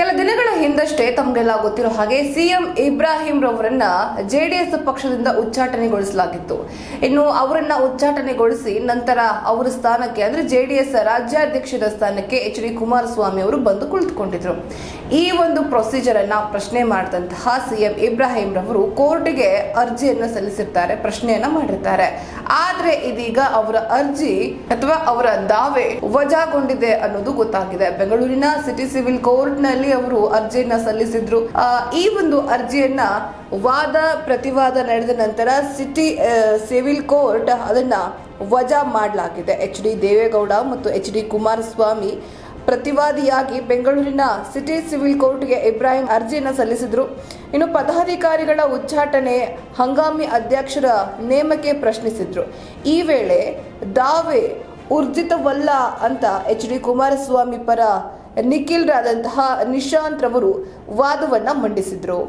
ಕೆಲ ದಿನಗಳ ಹಿಂದಷ್ಟೇ ತಮಗೆಲ್ಲ ಗೊತ್ತಿರೋ ಹಾಗೆ ಸಿಎಂ ಇಬ್ರಾಹಿಂ ರವರನ್ನ ಜೆಡಿಎಸ್ ಪಕ್ಷದಿಂದ ಉಚ್ಚಾಟನೆಗೊಳಿಸಲಾಗಿತ್ತು. ಇನ್ನು ಅವರನ್ನ ಉಚ್ಚಾಟನೆಗೊಳಿಸಿ ನಂತರ ಅವರ ಸ್ಥಾನಕ್ಕೆ, ಅಂದ್ರೆ ಜೆಡಿಎಸ್ ರಾಜ್ಯಾಧ್ಯಕ್ಷರ ಸ್ಥಾನಕ್ಕೆ ಎಚ್ ಡಿ ಕುಮಾರಸ್ವಾಮಿ ಅವರು ಬಂದು ಕುಳಿತುಕೊಂಡಿದ್ರು. ಈ ಒಂದು ಪ್ರೊಸೀಜರ್ ಅನ್ನ ಪ್ರಶ್ನೆ ಮಾಡಿದಂತಹ ಸಿಎಂ ಇಬ್ರಾಹಿಂ ರವರು ಕೋರ್ಟ್ಗೆ ಅರ್ಜಿಯನ್ನ ಸಲ್ಲಿಸಿರ್ತಾರೆ, ಪ್ರಶ್ನೆಯನ್ನ ಮಾಡಿರ್ತಾರೆ. ಆದ್ರೆ ಇದೀಗ ಅವರ ಅರ್ಜಿ ಅಥವಾ ಅವರ ದಾವೆ ವಜಾಗೊಂಡಿದೆ ಅನ್ನೋದು ಗೊತ್ತಾಗಿದೆ. ಬೆಂಗಳೂರಿನ ಸಿಟಿ ಸಿವಿಲ್ ಕೋರ್ಟ್ನಲ್ಲಿ ಅವರು ಅರ್ಜಿಯನ್ನ ಸಲ್ಲಿಸಿದ್ರು. ಈ ಒಂದು ಅರ್ಜಿಯನ್ನ ವಾದ ಪ್ರತಿವಾದ ನಡೆದ ನಂತರ ಸಿಟಿ ಸಿವಿಲ್ ಕೋರ್ಟ್ ಅದನ್ನ ವಜಾ ಮಾಡಲಾಗಿದೆ. ಎಚ್ ಡಿ ದೇವೇಗೌಡ ಮತ್ತು ಎಚ್ ಡಿ ಕುಮಾರಸ್ವಾಮಿ ಪ್ರತಿವಾದಿಯಾಗಿ ಬೆಂಗಳೂರಿನ ಸಿಟಿ ಸಿವಿಲ್ ಕೋರ್ಟ್ಗೆ ಇಬ್ರಾಹಿಂ ಅರ್ಜಿಯನ್ನು ಸಲ್ಲಿಸಿದರು. ಇನ್ನು ಪದಾಧಿಕಾರಿಗಳ ಉಚ್ಚಾಟನೆ ಹಂಗಾಮಿ ಅಧ್ಯಕ್ಷರ ನೇಮಕ್ಕೆ ಪ್ರಶ್ನಿಸಿದ್ರು. ಈ ವೇಳೆ ದಾವೆ ಊರ್ಜಿತವಲ್ಲ ಅಂತ ಎಚ್ ಡಿ ಕುಮಾರಸ್ವಾಮಿ ಪರ ನಿಖಿಲ್ರಾದಂತಹ ನಿಶಾಂತ್ ರವರು ವಾದವನ್ನು ಮಂಡಿಸಿದ್ರು.